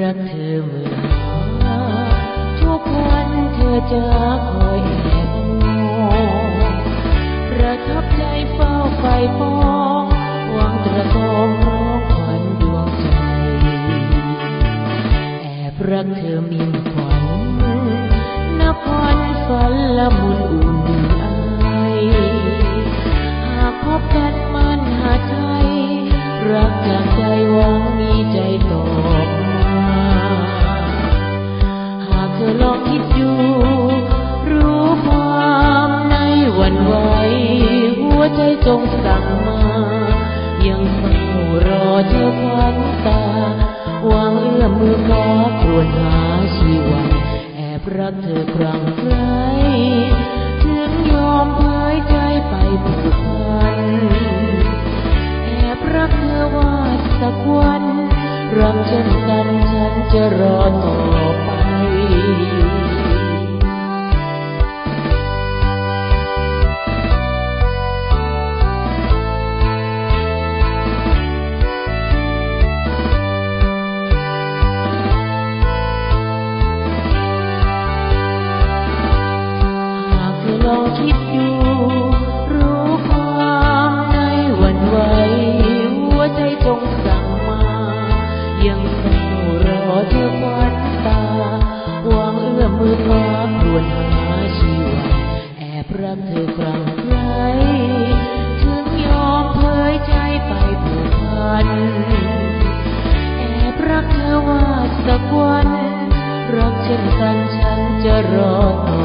รักเธอเมื่อหาทุกวันเธอจะคอยแอบมองประทับใจเฝ้าไฟปองหวังตระโกงรอขวัญดวงใจ แอบรักเธอมีขวัญนับวันฝันละม จจงสั่งมา ยังเฝ้ารอเธอควันตาวังเอื้อมมือขอครวญหาชีวันแอบรักเธอครั้งไกลถึงยอมเผยใจไปผูกพันแอบรักเธอว่าสักวันรักเช่นกันฉันจะรอต่อ เธอลองคิด